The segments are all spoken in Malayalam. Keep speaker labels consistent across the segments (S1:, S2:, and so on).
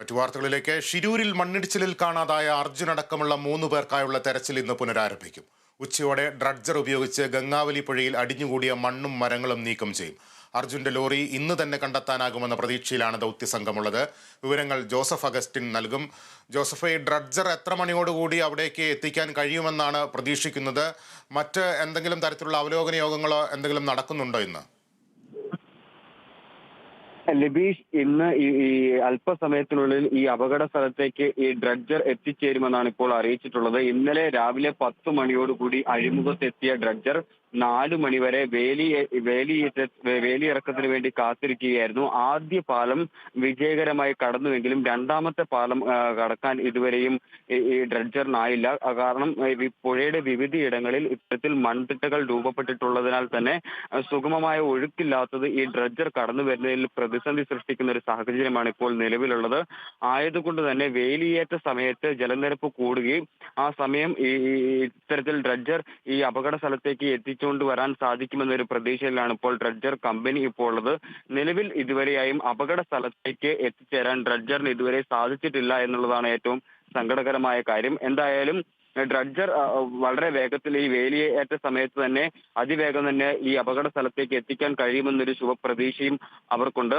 S1: മറ്റു വാർത്തകളിലേക്ക് ഷിരൂരിൽ മണ്ണിടിച്ചിലിൽ കാണാതായ അർജുൻ അടക്കമുള്ള മൂന്ന് പേർക്കായുള്ള തെരച്ചിൽ ഇന്ന് പുനരാരംഭിക്കും. ഉച്ചയോടെ ഡ്രഡ്ജർ ഉപയോഗിച്ച് ഗംഗാവലി പുഴയിൽ അടിഞ്ഞുകൂടിയ മണ്ണും മരങ്ങളും നീക്കം ചെയ്യും. അർജുന്റെ ലോറി ഇന്ന് തന്നെ കണ്ടെത്താനാകുമെന്ന പ്രതീക്ഷയിലാണ് ദൗത്യസംഘമുള്ളത്. വിവരങ്ങൾ ജോസഫ് അഗസ്റ്റിൻ നൽകും. ജോസഫ് ഈ ഡ്രഡ്ജർ എത്ര മണിയോടുകൂടി അവിടേക്ക് എത്തിക്കാൻ കഴിയുമെന്നാണ് പ്രതീക്ഷിക്കുന്നത്? മറ്റ് എന്തെങ്കിലും തരത്തിലുള്ള അവലോകന യോഗങ്ങളോ എന്തെങ്കിലും നടക്കുന്നുണ്ടോ ഇന്ന്?
S2: ലിബീഷ് ഇന്ന് ഈ അല്പസമയത്തിനുള്ളിൽ ഈ അപകട സ്ഥലത്തേക്ക് ഈ ഡ്രഡ്ജർ എത്തിച്ചേരുമെന്നാണ് ഇപ്പോൾ അറിയിച്ചിട്ടുള്ളത്. ഇന്നലെ രാവിലെ പത്ത് മണിയോടുകൂടി അഴിമുഖത്തെത്തിയ ഡ്രഡ്ജർ നാലു മണിവരെ വേലി വേലി ഇറക്കത്തിന് വേണ്ടി കാത്തിരിക്കുകയായിരുന്നു. ആദ്യ പാലം വിജയകരമായി കടന്നുവെങ്കിലും രണ്ടാമത്തെ പാലം കടക്കാൻ ഇതുവരെയും ഈ ഡ്രഡ്ജറിനായില്ല. കാരണം പുഴയുടെ വിവിധ ഇടങ്ങളിൽ ഇത്തരത്തിൽ മൺതിട്ടകൾ രൂപപ്പെട്ടിട്ടുള്ളതിനാൽ തന്നെ സുഗമമായ ഒഴുക്കില്ലാത്തത് ഈ ഡ്രഡ്ജർ കടന്നു വരുന്നതിൽ പ്രതിസന്ധി സൃഷ്ടിക്കുന്ന ഒരു സാഹചര്യമാണ് ഇപ്പോൾ നിലവിലുള്ളത്. ആയതുകൊണ്ട് തന്നെ വേലിയേറ്റ സമയത്ത് ജലനിരപ്പ് കൂടുകയും ആ സമയം ഈ ഇത്തരത്തിൽ ഡ്രഡ്ജർ ഈ അപകട സ്ഥലത്തേക്ക് എത്തിച്ചുകൊണ്ട് വരാൻ സാധിക്കുമെന്നൊരു പ്രതീക്ഷയിലാണ് ഇപ്പോൾ ഡ്രഡ്ജർ കമ്പനി ഇപ്പോൾ ഉള്ളത് നിലവിൽ ഇതുവരെയായും അപകട സ്ഥലത്തേക്ക് എത്തിച്ചേരാൻ ഡ്രഡ്ജറിന് ഇതുവരെ സാധിച്ചിട്ടില്ല എന്നുള്ളതാണ് ഏറ്റവും സങ്കടകരമായ കാര്യം. എന്തായാലും ഡ്രഡ്ജർ വളരെ വേഗത്തിൽ ഈ വേലിയേറ്റ സമയത്ത് തന്നെ അതിവേഗം തന്നെ ഈ അപകട സ്ഥലത്തേക്ക് എത്തിക്കാൻ കഴിയുമെന്നൊരു ശുഭപ്രതീക്ഷയും അവർക്കുണ്ട്.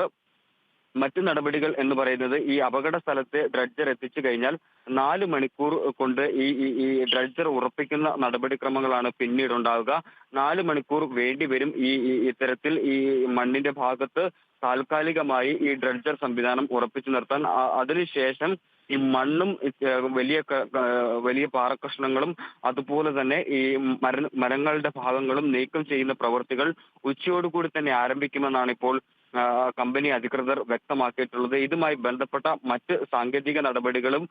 S2: മറ്റു നടപടികൾ എന്ന് പറയുന്നത് ഈ അപകട സ്ഥലത്ത് ഡ്രഡ്ജർ എത്തിച്ചു കഴിഞ്ഞാൽ നാല് മണിക്കൂർ കൊണ്ട് ഈ ഈ ഡ്രഡ്ജർ ഉറപ്പിക്കുന്ന നടപടിക്രമങ്ങളാണ് പിന്നീട് ഉണ്ടാവുക നാല് മണിക്കൂർ വേണ്ടി വരും ഈ ഇത്തരത്തിൽ ഈ മണ്ണിന്റെ ഭാഗത്ത് താൽക്കാലികമായി ഈ ഡ്രഡ്ജർ സംവിധാനം ഉറപ്പിച്ചു നിർത്താൻ. അതിനുശേഷം ഈ മണ്ണും വലിയ വലിയ പാറക്കഷ്ണങ്ങളും അതുപോലെ തന്നെ ഈ മര മരങ്ങളുടെ ഭാഗങ്ങളും നീക്കം ചെയ്യുന്ന പ്രവൃത്തികൾ ഉച്ചയോടുകൂടി തന്നെ ആരംഭിക്കുമെന്നാണ് ഇപ്പോൾ കമ്പനി അധികൃതർ വ്യക്തമാക്കിയിട്ടുള്ളത്. ഇതുമായി ബന്ധപ്പെട്ട മറ്റ് സാങ്കേതിക നടപടികളും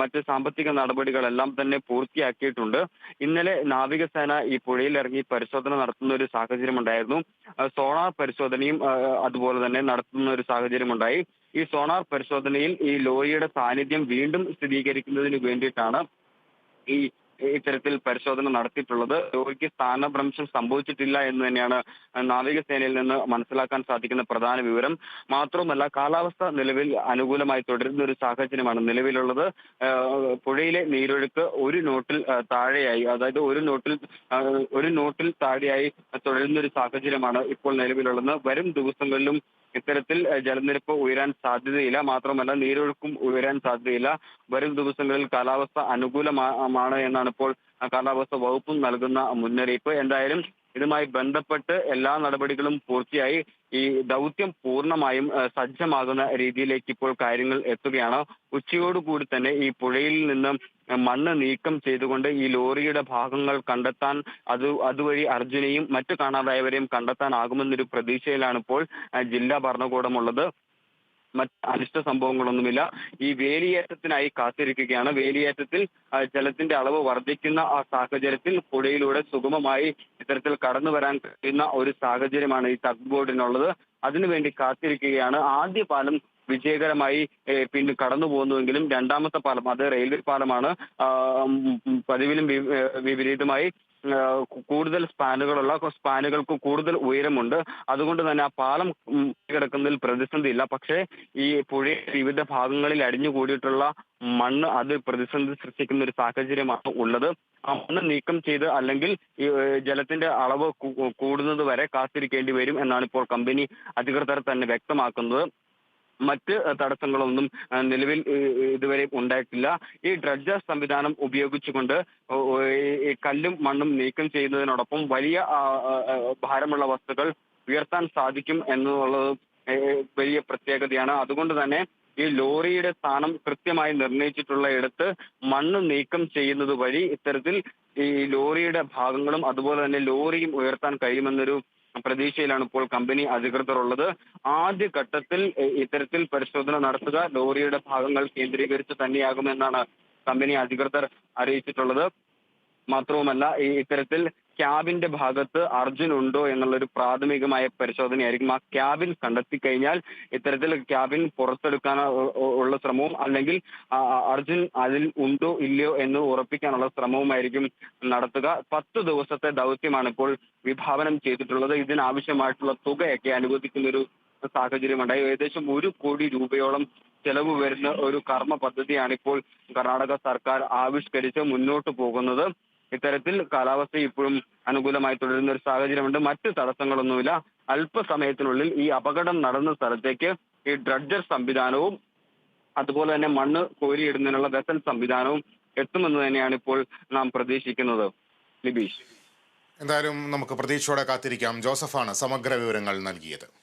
S2: മറ്റ് സാമ്പത്തിക നടപടികളെല്ലാം തന്നെ പൂർത്തിയാക്കിയിട്ടുണ്ട്. ഇന്നലെ നാവികസേന ഈ പുഴയിൽ ഇറങ്ങി പരിശോധന നടത്തുന്ന ഒരു സാഹചര്യം ഉണ്ടായിരുന്നു സോണാർ പരിശോധനയും അതുപോലെ തന്നെ നടത്തുന്ന ഒരു സാഹചര്യം ഉണ്ടായി ഈ സോണാർ പരിശോധനയിൽ ഈ ലോറിയുടെ സാന്നിധ്യം വീണ്ടും സ്ഥിരീകരിക്കുന്നതിന് വേണ്ടിയിട്ടാണ് ഈ ഇത്തരത്തിൽ പരിശോധന നടത്തിയിട്ടുള്ളത്. രോഗിക്ക് സ്ഥാനഭ്രംശം സംഭവിച്ചിട്ടില്ല എന്ന് തന്നെയാണ് നാവികസേനയിൽ നിന്ന് മനസ്സിലാക്കാൻ സാധിക്കുന്ന പ്രധാന വിവരം. മാത്രവുമല്ല കാലാവസ്ഥ നിലവിൽ അനുകൂലമായി തുടരുന്ന ഒരു സാഹചര്യമാണ് നിലവിലുള്ളത്. പുഴയിലെ നീരൊഴുക്ക് ഒരു നോട്ടിൽ താഴെയായി അതായത് ഒരു നോട്ടിൽ ഒരു നോട്ടിൽ താഴെയായി തുടരുന്ന ഒരു സാഹചര്യമാണ് ഇപ്പോൾ നിലവിലുള്ളത്. വരും ദിവസങ്ങളിലും ഇത്തരത്തിൽ ജലനിരപ്പ് ഉയരാൻ സാധ്യതയില്ല. മാത്രമല്ല നീരൊഴുക്കും ഉയരാൻ സാധ്യതയില്ല. വരും ദിവസങ്ങളിൽ കാലാവസ്ഥ അനുകൂലമാണ് എന്നാണ് ഇപ്പോൾ കാലാവസ്ഥ വകുപ്പ് നൽകുന്ന മുന്നറിയിപ്പ്. എന്തായാലും ഇതുമായി ബന്ധപ്പെട്ട് എല്ലാ നടപടികളും പൂർത്തിയായി. ഈ ദൗത്യം പൂർണമായും സജ്ജമാകുന്ന രീതിയിലേക്ക് ഇപ്പോൾ കാര്യങ്ങൾ എത്തുകയാണ്. ഉച്ചയോടുകൂടി തന്നെ ഈ പുഴയിൽ നിന്നും മണ്ണ് നീക്കം ചെയ്തുകൊണ്ട് ഈ ലോറിയുടെ ഭാഗങ്ങൾ കണ്ടെത്താൻ അത് അതുവഴി അർജുനെയും മറ്റു കാണാതായവരെയും കണ്ടെത്താനാകുമെന്നൊരു പ്രതീക്ഷയിലാണ് ഇപ്പോൾ ജില്ലാ ഭരണകൂടമുള്ളത് മറ്റ് അനിഷ്ട സംഭവങ്ങളൊന്നുമില്ല. ഈ വേലിയേറ്റത്തിനായി കാത്തിരിക്കുകയാണ്. വേലിയേറ്റത്തിൽ ജലത്തിന്റെ അളവ് വർദ്ധിക്കുന്ന ആ സാഹചര്യത്തിൽ പുഴയിലൂടെ സുഗമമായി ഇത്തരത്തിൽ കടന്നു വരാൻ കഴിയുന്ന ഒരു സാഹചര്യമാണ് ഈ ടഗ് ബോർഡിനുള്ളത് അതിനുവേണ്ടി കാത്തിരിക്കുകയാണ്. ആദ്യ പാലം വിജയകരമായി പിന്നെ കടന്നു പോകുന്നുവെങ്കിലും രണ്ടാമത്തെ പാലം അത് റെയിൽവേ പാലമാണ് പതിവിലും വിപരീതമായി കൂടുതൽ സ്പാനുകളുള്ള സ്പാനുകൾക്ക് കൂടുതൽ ഉയരമുണ്ട്. അതുകൊണ്ട് തന്നെ ആ പാലം കിടക്കുന്നതിൽ പ്രതിസന്ധി ഇല്ല പക്ഷേ ഈ പുഴയുടെ വിവിധ ഭാഗങ്ങളിൽ അടിഞ്ഞു അടിഞ്ഞുകൂടിയിട്ടുള്ള മണ്ണ് അത് പ്രതിസന്ധി സൃഷ്ടിക്കുന്ന ഒരു സാഹചര്യമാണ് ഉള്ളത്. ആ മണ്ണ് നീക്കം ചെയ്ത് അല്ലെങ്കിൽ ജലത്തിന്റെ അളവ് കൂടുന്നത് വരെ കാത്തിരിക്കേണ്ടി വരും എന്നാണ് ഇപ്പോൾ കമ്പനി അധികൃതർ തന്നെ വ്യക്തമാക്കുന്നത്. മറ്റ് തടസ്സങ്ങളൊന്നും നിലവിൽ ഇതുവരെ ഉണ്ടായിട്ടില്ല. ഈ ഡ്രഡ്ജർ സംവിധാനം ഉപയോഗിച്ചുകൊണ്ട് കല്ലും മണ്ണും നീക്കം ചെയ്യുന്നതിനോടൊപ്പം വലിയ ഭാരമുള്ള വസ്തുക്കൾ ഉയർത്താൻ സാധിക്കും എന്നുള്ളത് വലിയ പ്രത്യേകതയാണ്. അതുകൊണ്ട് തന്നെ ഈ ലോറിയുടെ സ്ഥാനം കൃത്യമായി നിർണയിച്ചിട്ടുള്ള ഇടത്ത് മണ്ണ് നീക്കം ചെയ്യുന്നത് വഴി ഇത്തരത്തിൽ ഈ ലോറിയുടെ ഭാഗങ്ങളും അതുപോലെ തന്നെ ലോറിയും ഉയർത്താൻ കഴിയുമെന്നൊരു പ്രതീക്ഷയിലാണ് ഇപ്പോൾ കമ്പനി അധികൃതർ ഉള്ളത് ആദ്യ ഘട്ടത്തിൽ ഇത്തരത്തിൽ പരിശോധന നടത്തുക ലോറിയുടെ ഭാഗങ്ങൾ കേന്ദ്രീകരിച്ച് തന്നെയാകുമെന്നാണ് കമ്പനി അധികൃതർ അറിയിച്ചിട്ടുള്ളത്. മാത്രവുമല്ല ഈ ഇത്തരത്തിൽ ക്യാബിന്റെ ഭാഗത്ത് അർജുൻ ഉണ്ടോ എന്നുള്ള ഒരു പ്രാഥമികമായ പരിശോധനയായിരിക്കും ആ ക്യാബിൻ കണ്ടെത്തി കഴിഞ്ഞാൽ ഇത്തരത്തിൽ ക്യാബിൻ പുറത്തെടുക്കാൻ ഉള്ള ശ്രമവും അല്ലെങ്കിൽ അർജുൻ അതിൽ ഉണ്ടോ ഇല്ലയോ എന്ന് ഉറപ്പിക്കാനുള്ള ശ്രമവുമായിരിക്കും നടത്തുക. പത്ത് ദിവസത്തെ ദൗത്യമാണ് ഇപ്പോൾ വിഭാവനം ചെയ്തിട്ടുള്ളത്. ഇതിനാവശ്യമായിട്ടുള്ള തുകയൊക്കെ അനുവദിക്കുന്ന ഒരു സാഹചര്യമുണ്ടായി. ഏകദേശം ഒരു കോടി രൂപയോളം ചെലവ് വരുന്ന ഒരു കർമ്മ പദ്ധതിയാണ് ഇപ്പോൾ കർണാടക സർക്കാർ ആവിഷ്കരിച്ച് മുന്നോട്ട് പോകുന്നത്. ഇത്തരത്തിൽ കാലാവസ്ഥ ഇപ്പോഴും അനുകൂലമായി തുടരുന്ന ഒരു സാഹചര്യമുണ്ട്. മറ്റ് തടസ്സങ്ങളൊന്നുമില്ല. അല്പസമയത്തിനുള്ളിൽ ഈ അപകടം നടന്ന സ്ഥലത്തേക്ക് ഈ ഡ്രഡ്ജർ സംവിധാനവും അതുപോലെ തന്നെ മണ്ണ് കോരിയിടുന്നതിനുള്ള വെസൽ സംവിധാനവും എത്തുമെന്ന് തന്നെയാണ് ഇപ്പോൾ നാം പ്രതീക്ഷിക്കുന്നത്. ലിബീഷ്.
S1: എന്തായാലും നമുക്ക് പ്രതീക്ഷയോടെ കാത്തിരിക്കാം. ജോസഫാണ് സമഗ്ര വിവരങ്ങൾ നൽകിയത്.